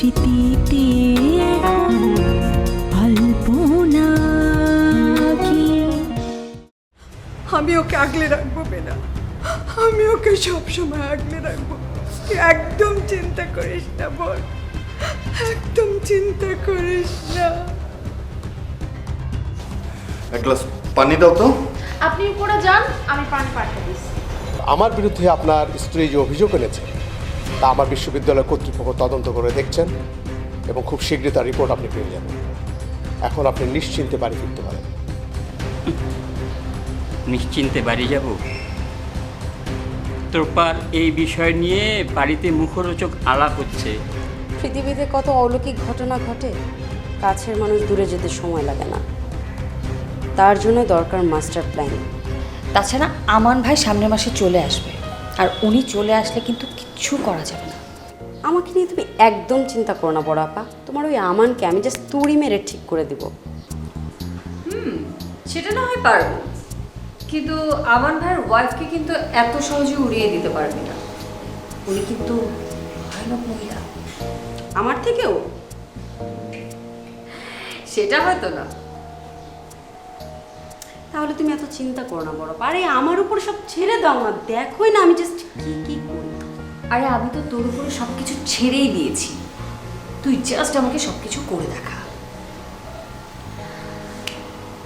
স্মৃতিতে এখন অল্পনা কি? আমি ওকে আগলে রাখব বেনা। আমি ওকে সবসময় আগলে রাখব। তুই একদম চিন্তা করিস না বল। একদম চিন্তা করিস না। এক গ্লাস পানি দাও তো। আপনি উপরে যান আমি পানি পাঠিয়ে দিচ্ছি। আমার বিরুদ্ধে আপনার স্ত্রী যে অভিযোগ এনেছে তা আমার বিশ্ববিদ্যালয় কর্তৃপক্ষ তদন্ত করে দেখছেন এবং খুব শীঘ্রই তার রিপোর্ট আপনি পেয়ে যাবেন। এখন আপনি নিশ্চিন্তে বাড়ি ফিরতে পারেন। নিশ্চিন্তে বাড়ি যাব? তোরপার এই বিষয় নিয়ে বাড়িতে মুখরোচক আলাপ হচ্ছে। পৃথিবীতে কত অলৌকিক ঘটনা ঘটে কাছের মানুষ দূরে যেতে সময় লাগে না। তার জন্য দরকার মাস্টার প্ল্যান তাছাড়া আমান ভাই সামনের মাসে চলে আসবে। আর উনি চলে আসলে কিন্তু কিচ্ছু করা যাবে না। আমাকে নিয়ে তুমি একদম চিন্তা করো না বড় আপা। তোমার ওই আমানকে আমি জাস্ট তুড়ি মেরে ঠিক করে দিব। সেটা না হয় পারব। কিন্তু আমান ভাইয়ের ওয়াইফকে কিন্তু এত সহজে উড়িয়ে দিতে পারবি না। উনি কিন্তু ভয়ানক মহিলা। আমার থেকেও? সেটা হয়তো না। তাহলে তুমি এত চিন্তা করো না, বড় আরে, আমার উপর সব ছেড়ে দাও না, দেখোই না, আমি জাস্ট কি কি আরে, আমি তো তোর উপরে সব কিছু ছেড়েই দিয়েছি। তুই জাস্ট আমাকে সব কিছু করে দেখা।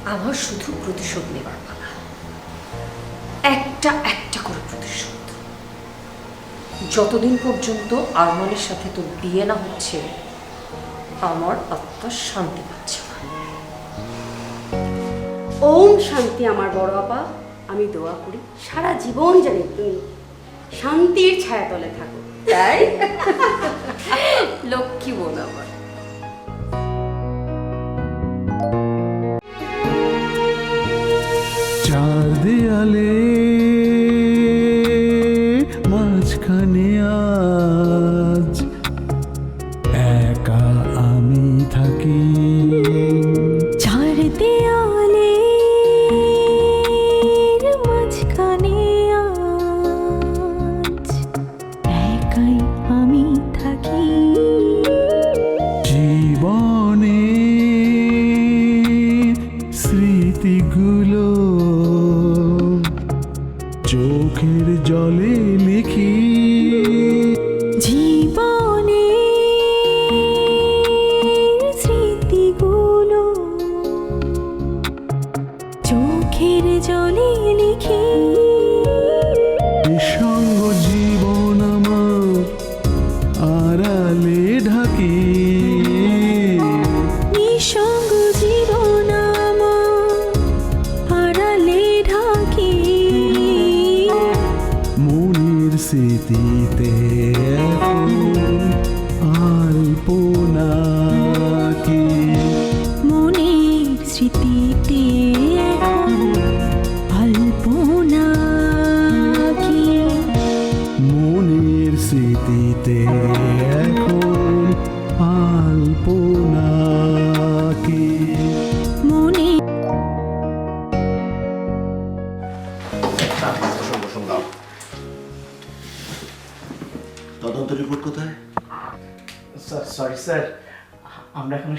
আমার শুধু প্রতিশোধ নেবার পালা। একটা একটা করে প্রতিশোধ। যতদিন পর্যন্ত আরমানের সাথে তোর বিয়ে না হচ্ছে, আমার আত্মা শান্তি পাচ্ছে ওম শান্তি আমার বড় আপা। আমি দোয়া করি, সারা জীবন জানি তুমি শান্তির ছায়াতলে থাকো। তাই? লক্ষ্মী বোন আমার।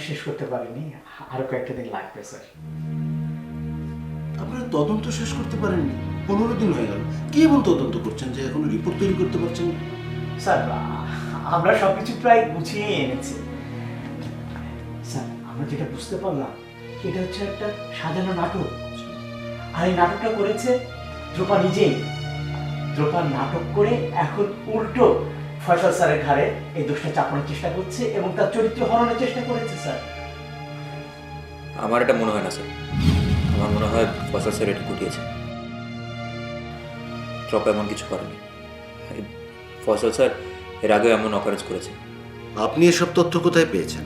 শেষ করতে পারিনি। আরও কয়েকটা দিন লাগবে স্যার আপনারা তদন্ত শেষ করতে পারেননি পনেরো দিন হয়ে গেল। কি এমন তদন্ত করছেন যে এখনও রিপোর্ট তৈরি করতে পারছেন স্যার আমরা সবকিছু প্রায় গুছিয়ে এনেছি। স্যার আমরা যেটা বুঝতে পারলাম এটা হচ্ছে একটা সাজানো নাটক। আর এই নাটকটা করেছে দ্রোপা নিজেই। দ্রোপা নাটক করে এখন উল্টো ফয়সাল স্যারের ঘাড়ে এই দোষটা চাপানোর চেষ্টা করছে এবং তার চরিত্র হরণের চেষ্টা করেছে স্যার। আমার এটা মনে হয় না স্যার। আমার মনে হয় ফসল স্যার এটা ঘটিয়েছে। ট্রপ এমন কিছু করেনি। ফসল স্যার এর আগেও এমন অকারেজ করেছে। আপনি এসব তথ্য কোথায় পেয়েছেন?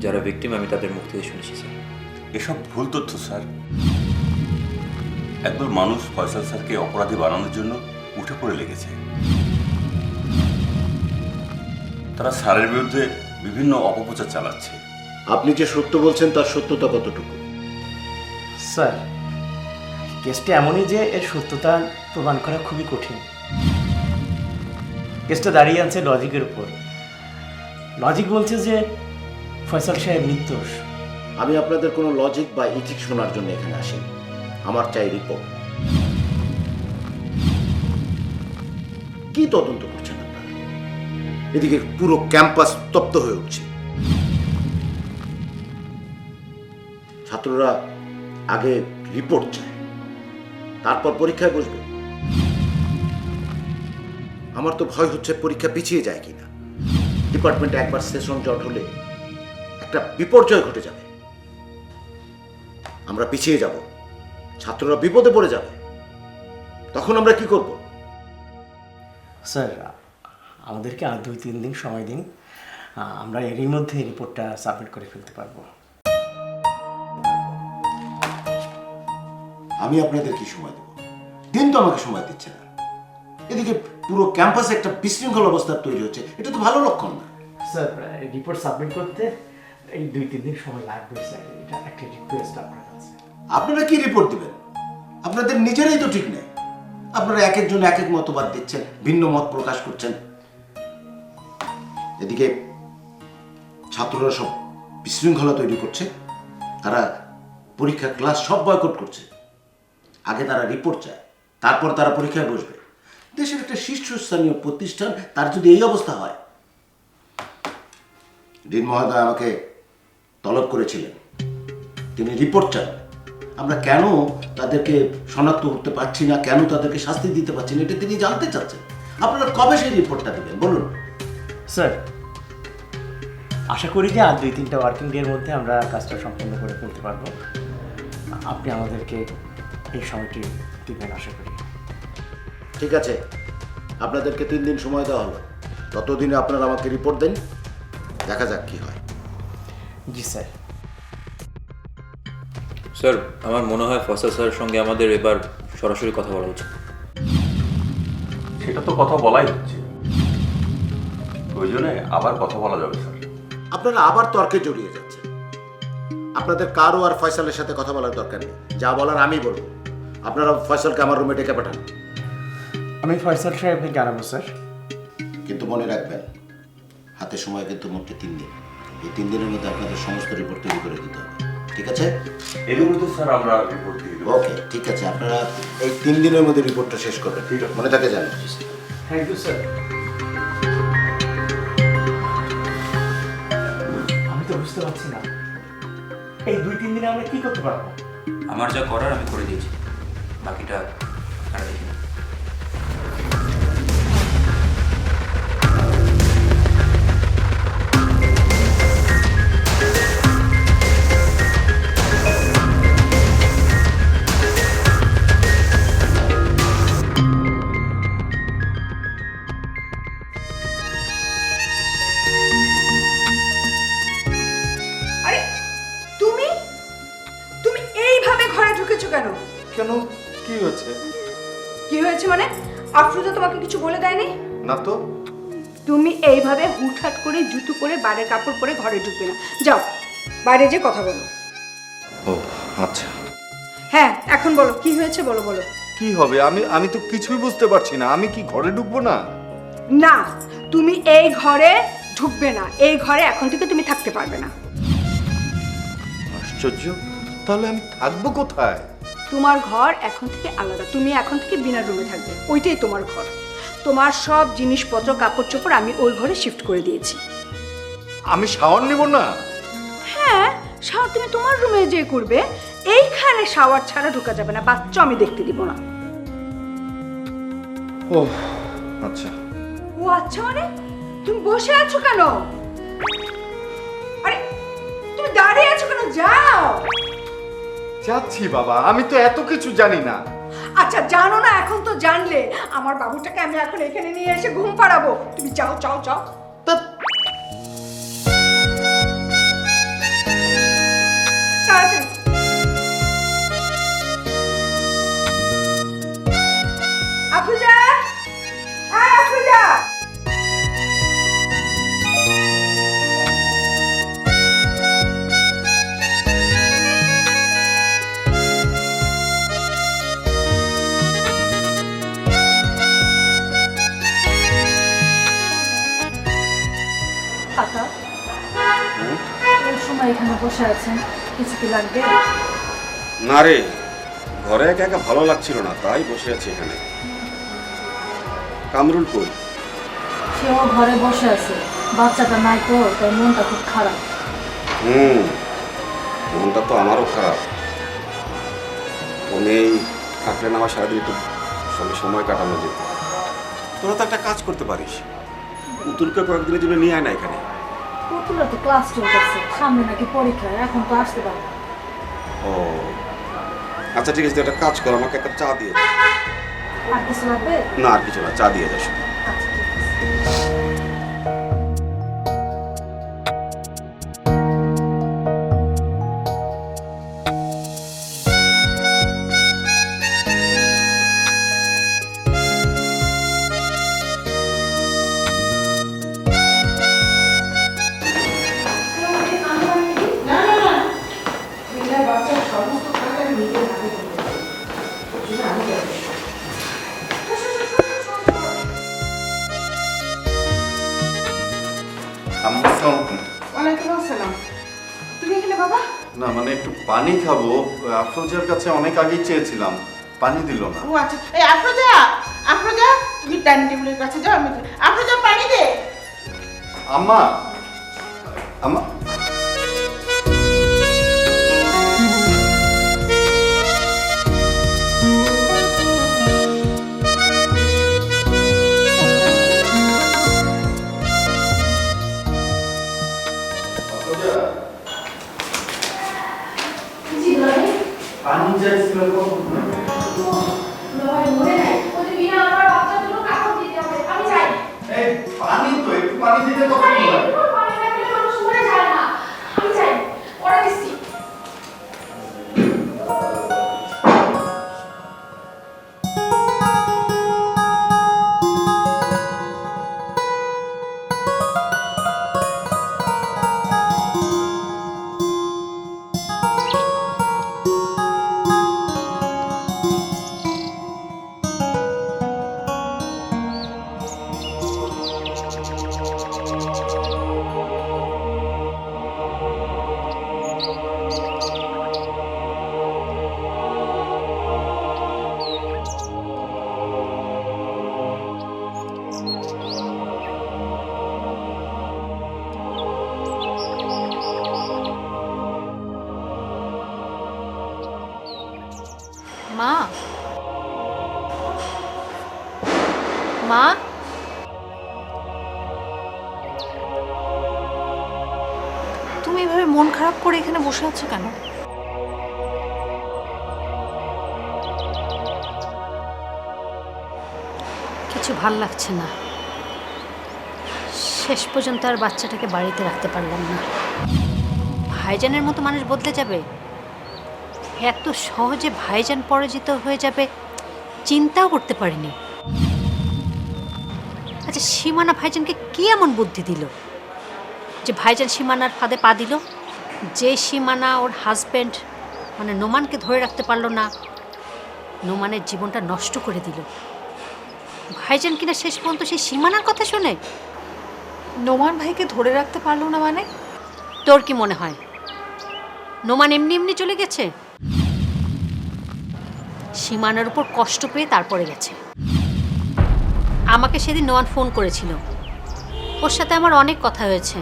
যারা ভিকটিম আমি তাদের মুখ থেকে শুনেছি স্যার। এসব ভুল তথ্য স্যার। একদল মানুষ ফয়সাল স্যারকে অপরাধী বানানোর জন্য উঠে পড়ে লেগেছে। তারা স্যারের বিরুদ্ধে বিভিন্ন অপপ্রচার চালাচ্ছে। আপনি যে সত্য বলছেন তার সত্যতা কতটুকু? স্যার কেসটা এমনই যে এর সত্যতা প্রমাণ করা খুবই কঠিন। কেসটা দাঁড়িয়ে আছে লজিকের উপর। লজিক বলছে যে ফয়সাল সাহেব নির্দোষ। আমি আপনাদের কোনো লজিক বা ইথিক শোনার জন্য এখানে আসি আমার চাই রিপোর্ট। কি তদন্ত এদিকে পুরো ক্যাম্পাস তপ্ত হয়ে উঠছে। ছাত্ররা আগে রিপোর্ট চায়, তারপর পরীক্ষায় বসবে। আমার তো ভয় হচ্ছে পরীক্ষা পিছিয়ে যায় কিনা। ডিপার্টমেন্টে একবার সেশন জট হলে একটা বিপর্যয় ঘটে যাবে। আমরা পিছিয়ে যাব, ছাত্ররা বিপদে পড়ে যাবে। তখন আমরা কি করব? স্যার আমাদেরকে আর দুই তিন দিন সময় দিন আমরা এরই মধ্যে রিপোর্টটা সাবমিট করে ফেলতে পারব। আমি আপনাদের কি সময় দেব? দিন তো আমাকে সময় দিচ্ছে না। এদিকে পুরো ক্যাম্পাসে একটা বিশৃঙ্খল অবস্থা তৈরি হচ্ছে। এটা তো ভালো লক্ষণ না। স্যার রিপোর্ট সাবমিট করতে এই দুই তিন দিন সময় লাগবে স্যার। এটা একটা রিকোয়েস্ট আপনার কাছে। আপনারা কি রিপোর্ট দিবেন? আপনাদের নিজেরাই তো ঠিক নেই। আপনারা এক একজন এক এক মতবাদ দিচ্ছেন ভিন্ন মত প্রকাশ করছেন। এদিকে ছাত্ররা সব বিশৃঙ্খলা তৈরি করছে। তারা পরীক্ষা ক্লাস সব বয়কট করছে। আগে তারা রিপোর্ট চায়, তারপর তারা পরীক্ষায় বসবে। দেশের একটা শীর্ষস্থানীয় প্রতিষ্ঠান, তার যদি এই অবস্থা হয়, ডিন মহোদয় আমাকে তলব করেছিলেন। তিনি রিপোর্ট চান। আমরা কেন তাদেরকে শনাক্ত করতে পারছি না? কেন তাদেরকে শাস্তি দিতে পারছি না? এটা তিনি জানতে চাচ্ছেন। আপনারা কবে সেই রিপোর্টটা দেবেন? বলুন। স্যার আশা করি যে আর দুই তিনটা ওয়ার্কিং ডে এর মধ্যে আমরা কাজটা সম্পন্ন করে ফেলতে পারব। আপনি আমাদেরকে এই সময়টি দিবেন আশা করি। ঠিক আছে। আপনাদেরকে তিন দিন সময় দেওয়া হলো। ততদিনে আপনারা আমাকে রিপোর্ট দেন। দেখা যাক কি হয়। জি স্যার। স্যার আমার মনে হয় ফসল স্যারের সঙ্গে আমাদের এবার সরাসরি কথা বলা উচিত। সেটা তো কথা বলাই হচ্ছে প্রয়োজনে আবার কথা বলা যাবে স্যার। আপনারা আবার তর্কে জড়িয়ে যাচ্ছেন। আপনাদের কারও আর ফয়সালের সাথে কথা বলার দরকার নেই। যা বলার আমি বলব। আপনারা ফয়সালকে আমার রুমে ডেকে পাঠান। আমি ফয়সাল সাহেবকে জানাব স্যার। কিন্তু মনে রাখবেন হাতে সময় কিন্তু মোট তিন দিন। এই তিন দিনের মধ্যে আপনাদের সমস্ত রিপোর্ট তৈরি করে দিতে হবে। ঠিক আছে? এর মধ্যে স্যার আমরা রিপোর্ট দিয়ে দেবো। ওকে ঠিক আছে। আপনারা এই তিন দিনের মধ্যে রিপোর্টটা শেষ করবেন। ঠিক আছে। মনে থাকে জানেন থ্যাংক ইউ স্যার বুঝতে পারছি না। এই দুই তিন দিনে আমরা কি করতে পারব? আমার যা করার আমি করে দিয়েছি। বাকিটা এইভাবে হুটহাট করে জুতো পরে বাইরের কাপড় পরে ঘরে ঢুকবে না। যাও বাইরে যে কথা বলো। ও আচ্ছা। হ্যাঁ এখন বলো কি হয়েছে বলো বলো। কি হবে? আমি আমি তো কিছুই বুঝতে পারছি না। আমি কি ঘরে ঢুকবো না? না তুমি এই ঘরে ঢুকবে না। এই ঘরে এখন থেকে তুমি থাকতে পারবে না। আশ্চর্য। তাহলে আমি থাকব কোথায়? তোমার ঘর এখন থেকে আলাদা। তুমি এখন থেকে বিনা রুমে থাকবে। ওইটাই তোমার ঘর। তোমার সব জিনিসপত্র কাপড় চোপড় আমি ওই ঘরে শিফট করে দিয়েছি। আমি শাওয়ার নেব না? হ্যাঁ শাওয়ার তুমি তোমার রুমে যে করবে। এইখানে শাওয়ার ছাড়া ঢোকা যাবে না বাচ্চা আমি দেখতে দিব না। ও আচ্ছা। ও আচ্ছা মানে? তুমি বসে আছো কেন? আরে তুমি দাঁড়িয়ে আছো কেন? যাও। যাচ্ছি বাবা আমি তো এত কিছু জানি না। আচ্ছা জানো না, এখন তো জানলে। আমার বাবুটাকে আমি এখন এখানে নিয়ে এসে ঘুম পাড়াবো। তুমি যাও যাও যাও। বসে আছেন কিছু কি লাগবে? না রে ঘরে একা একা ভালো লাগছিল না তাই বসে আছি এখানে। কামরুল কই? সেও ঘরে বসে আছে। বাচ্চাটা নাই তো তাই মনটা খুব খারাপ। হুম মনটা তো আমারও খারাপ। ও নেই থাকলে না আমার সারাদিন একটু সঙ্গে সময় কাটানো যেত। তোরা তো একটা কাজ করতে পারিস। পুতুলকে কয়েকদিনের জন্য নিয়ে আয় না এখানে। পুতুলা তো ক্লাস চলতেছে। সামনে নাকি পরীক্ষা এখন তো আসতে পারবে ও। আচ্ছা ঠিক আছে তুই একটা কাজ কর আমাকে একটা চা দিয়ে দে। আর কিছু লাগবে? না আর কিছু না চা দিয়ে যাস আফরোজার কাছে অনেক আগেই চেয়েছিলাম পানি দিল না। ও আচ্ছা এই আফরোজা আফরোজা তুমি ডাইনিং টেবিলের কাছে যাও আমি আফরোজা পানি দে। আম্মা আম্মা পানি চাইছিল পানি তো একটু পানি দিতে কত মা। মা। তুমি এভাবে মন খারাপ করে এখানে বসে আছো কেন? কিছু ভালো লাগছে না। শেষ পর্যন্ত আর বাচ্চাটাকে বাড়িতে রাখতে পারলাম না। ভাইজানের মতো মানুষ বদলে যাবে? এত সহজে ভাইজান পরাজিত হয়ে যাবে চিন্তাও করতে পারিনি। আচ্ছা সীমানা ভাইজানকে কি এমন বুদ্ধি দিল? যে ভাইজান সীমানার ফাঁদে পা দিল? যে সীমানা ওর হাজব্যান্ড মানে নোমানকে ধরে রাখতে পারল না নোমানের জীবনটা নষ্ট করে দিল। ভাইজান কিনা শেষ পর্যন্ত সেই সীমানার কথা শোনে? নোমান ভাইকে ধরে রাখতে পারল না মানে? তোর কি মনে হয়? নোমান এমনি এমনি চলে গেছে? সীমানার উপর কষ্ট পেয়ে তারপরে গেছে। আমাকে সেদিন নোমান ফোন করেছিল। ওর সাথে আমার অনেক কথা হয়েছে।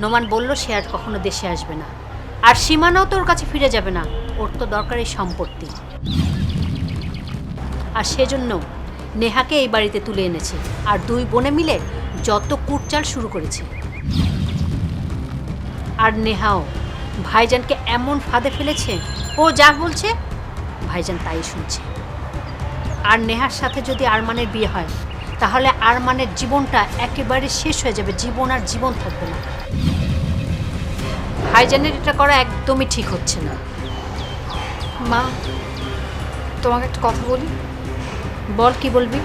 নোমান বলল, সে আর কখনো দেশে আসবে না। আর সীমানাও তো ওর কাছে ফিরে যাবে না। ওর তো দরকার এই সম্পত্তি। আর সেজন্য নেহাকে এই বাড়িতে তুলে এনেছে। আর দুই বোনে মিলে যত কুটচাল শুরু করেছে। আর নেহাও ভাইজানকে এমন ফাঁদে ফেলেছে, ও যা বলছে ভাইজান তাই শুনছে। আর নেহার সাথে যদি আরমানের বিয়ে হয়, তাহলে আরমানের জীবনটা একেবারে শেষ হয়ে যাবে, জীবন আর জীবন থাকবে না। ভাইজানের এটা করা একদমই ঠিক হচ্ছে না। মা, তোমাকে একটা কথা বলি? বল কি বলবি?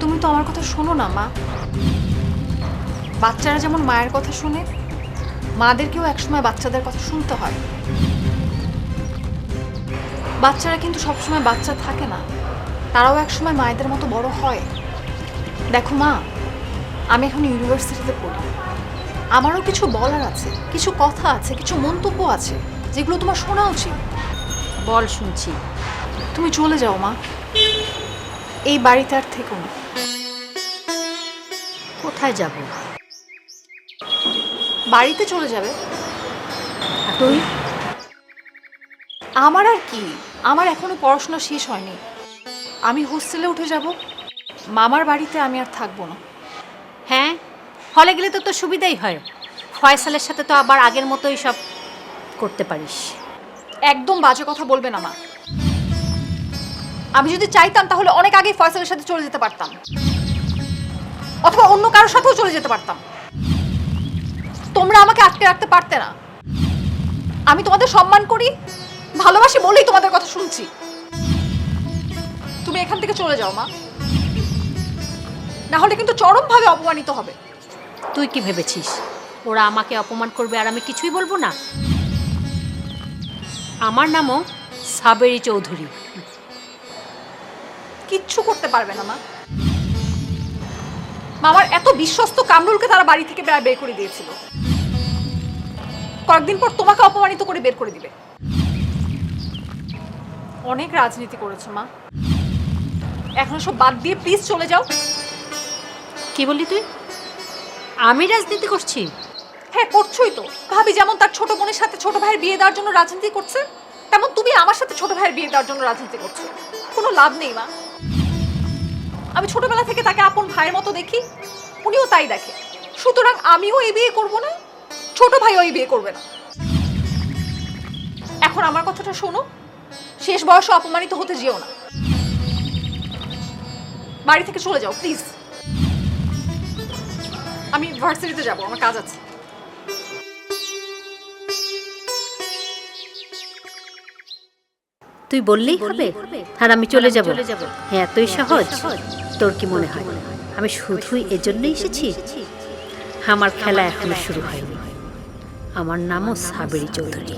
তুমি তো আমার কথা শোনো না, মা। বাচ্চারা যেমন মায়ের কথা শুনে, মাদেরকেও একসময় বাচ্চাদের কথা শুনতে হয়। বাচ্চারা কিন্তু সবসময় বাচ্চা থাকে না। তারাও একসময় মায়েদের মতো বড় হয়। দেখো মা আমি এখন ইউনিভার্সিটিতে পড়ি। আমারও কিছু বলার আছে কিছু কথা আছে কিছু মন্তব্য আছে যেগুলো তোমার শোনা উচিত। বল শুনছি। তুমি চলে যাও মা। এই বাড়িতে আর থেকো না। কোথায় যাব? বাড়িতে চলে যাবে। তুই? আমার আর কি? আমার এখনও পড়াশোনা শেষ হয়নি। আমি হোস্টেলে উঠে যাব। মামার বাড়িতে আমি আর থাকব না। হ্যাঁ? হলে গেলে তো তোর সুবিধাই হয়। ফয়সালের সাথে তো আবার আগের মতোই সব করতে পারিস। একদম বাজে কথা বলবে না মা। আমি যদি চাইতাম তাহলে অনেক আগেই ফয়সালের সাথে চলে যেতে পারতাম। অথবা অন্য কারোর সাথেও চলে যেতে পারতাম। তোমরা আমাকে আটকে রাখতে পারতে না। আমি তোমাদের সম্মান করি। ভালোবাসি বলেই তোমাদের কথা শুনছি। তুমি এখান থেকে চলে যাও মা। না হলে কিন্তু চরমভাবে অপমানিত হবে। তুই কি ভেবেছিস? ওরা আমাকে অপমান করবে আর আমি কিছুই বলব না? আমার নামও সাবেরি চৌধুরী। কিচ্ছু করতে পারবে না মা। মামার এত বিশ্বস্ত কামরুলকে তারা বাড়ি থেকে বের করে দিয়েছিল। কয়েকদিন পর তোমাকে অপমানিত করে বের করে দিবে। অনেক রাজনীতি করেছ মা। এখন সব বাদ দিয়ে প্লিজ চলে যাও। কি বললি তুই? আমি রাজনীতি করছি? হ্যাঁ করছোই তো। ভাবি যেমন তার ছোট বোনের সাথে ছোট ভাইয়ের বিয়ে দেওয়ার জন্য রাজনীতি করছে তেমন তুমি আমার সাথে ছোট ভাইয়ের বিয়ে দেওয়ার জন্য রাজনীতি করছ। কোনো লাভ নেই মা। আমি ছোটবেলা থেকে তাকে আপন ভাইয়ের মতো দেখি উনিও তাই দেখে। সুতরাং আমিও এই বিয়ে করব না ছোট ভাইও এই বিয়ে করবে না। এখন আমার কথাটা শোনো শেষ বয়সে অপমানিত হতে যেও না। বাড়ি থেকে চলে যাও প্লিজ আমি ভার্সিটিতে যাব আমার কাজ আছে। তুই বললেই হবে। আর আমি চলে যাব। হ্যাঁ এতই সহজ। তোর কি মনে হয়? আমি শুধুই এজন্যই এসেছি? আমার খেলা এখনও শুরু হয়নি। আমার নামও সাবেরি চৌধুরী।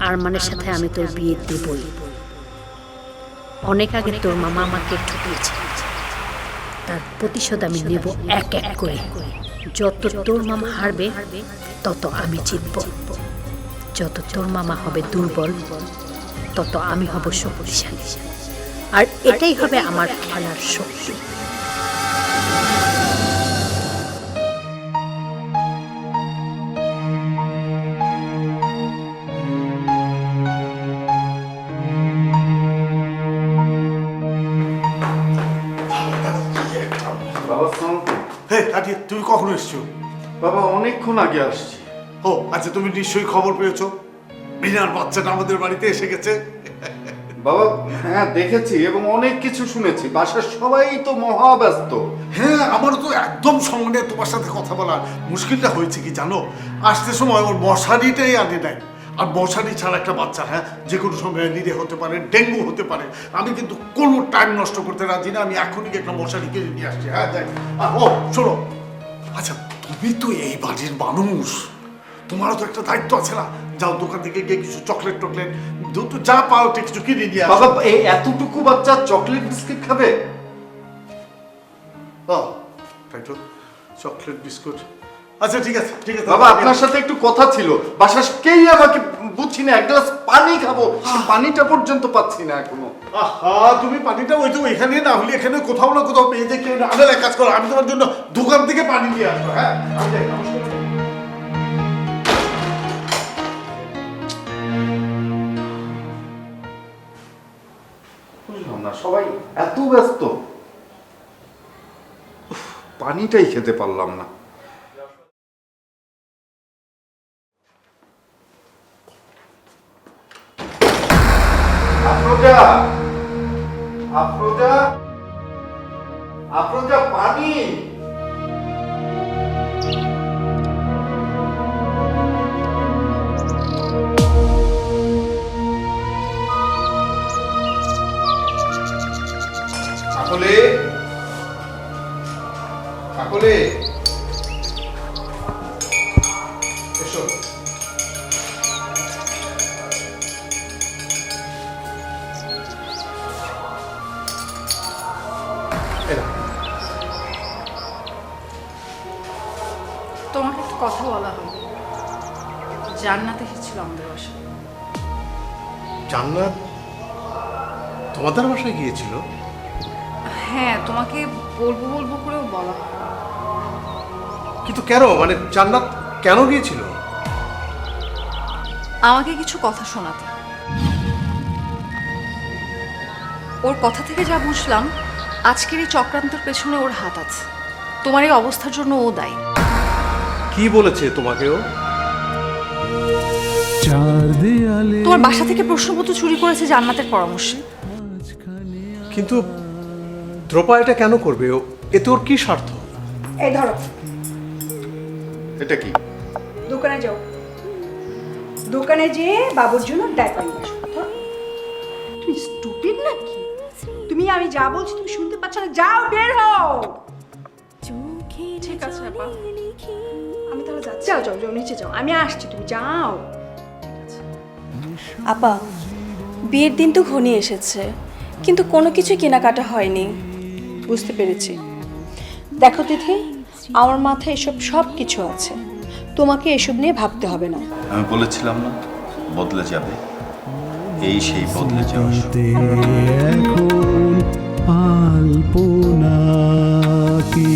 আরমানের সাথে আমি তোর বিয়ে দেবই। অনেক আগে তোর মামা আমাকে ঠকিয়েছে। তার প্রতিশোধ আমি নেব এক এক করে। যত তোর মামা হারবে, তত আমি জিতব। যত তোর মামা হবে দুর্বল, তত আমি হব শক্তিশালী। আর এটাই হবে আমার খেলার শক্তি। এসছো? বাবা অনেকক্ষণ আগে আসছি। ও আচ্ছা তুমি নিশ্চয়ই খবর পেয়েছ? বিনার বাচ্চাটা আমাদের বাড়িতে এসে গেছে। বাবা হ্যাঁ দেখেছি এবং অনেক কিছু শুনেছি। বাসার সবাই তো মহাব্যস্ত। হ্যাঁ আমারও তো একদম সঙ্গে তোমার সাথে কথা বলা মুশকিলটা হয়েছে কি জানো? আসতে সময় ওর মশারিটাই আনে নাই। আর মশারি ছাড়া একটা বাচ্চা হ্যাঁ যে কোনো সময় নিরে হতে পারে ডেঙ্গু হতে পারে। আমি কিন্তু কোনো টাইম নষ্ট করতে রাজি না। আমি এখনই একটা মশারি কিনে নিয়ে আসছি। হ্যাঁ যাই। আর ও শোনো আচ্ছা তুমি তো এই বাড়ির মানুষ। তোমারও তো একটা দায়িত্ব আছে না? যাও দোকান থেকে গিয়ে কিছু চকলেট টকলেট যা পাও ওটা কিছু কিনে নিয়ে বাবা এই এতটুকু বাচ্চা চকলেট বিস্কিট খাবে? ও তাই তো চকলেট বিস্কুট। আচ্ছা ঠিক আছে ঠিক আছে। বাবা আপনার সাথে একটু কথা ছিল। বাসার কেই আমাকে বুঝছি না এক গ্লাস পানি খাব। পানিটা পর্যন্ত পাচ্ছি না এখনও। আহা তুমি পানিটা ওই তো এখানে না হলে এখানে কোথাও না কোথাও পেয়ে যাই কেউ না এক কাজ করো আমি তোমার জন্য দোকান থেকে পানি নিয়ে আসব হ্যাঁ? আমি যাই, নমস্কার। বুঝলাম না সবাই এত ব্যস্ত। পানিটাই খেতে পারলাম না। কিন্তু কেন? মানে জান্নাত কেন গিয়েছিল? আমাকে কিছু কথা শোনাতে। ওর কথা থেকে যা বুঝলাম আজকের এই চক্রান্তের পেছনে ওর হাত আছে। তোমার এই অবস্থার জন্য ও দায়ী। কি বলেছে তোমাকে ও? তোমার বাসা থেকে প্রশ্নপত্র চুরি করেছে জান্নাতের পরামর্শে। কিন্তু দ্রোপা এটা কেন করবে? ও এতে ওর কি স্বার্থ? এই ধরো এটা কি? দোকানে যাও। দোকানে যেয়ে বাবুর জন্য ডাইপার নিয়ে আসো তুমি স্টুপিড নাকি? তুমি আমি যা বলছি তুমি শুনতে পাচ্ছ না? যাও বের হও। ঠিক আছে আপা। আমি তাহলে যাচ্ছি। যাও যাও যাও নিচে যাও। আমি আসছি তুমি যাও। আপা বিয়ের দিন তো ঘনিয়ে এসেছে কিন্তু কোনো কিছু কেনাকাটা হয়নি। বুঝতে পেরেছি। দেখো তিথি আমার মাথায় এসব সব কিছু আছে। তোমাকে এসব নিয়ে ভাবতে হবে না। আমি বলেছিলাম না বদলে যাবে। এই সেই বদলে যাওয়া এখন আলপনা কি?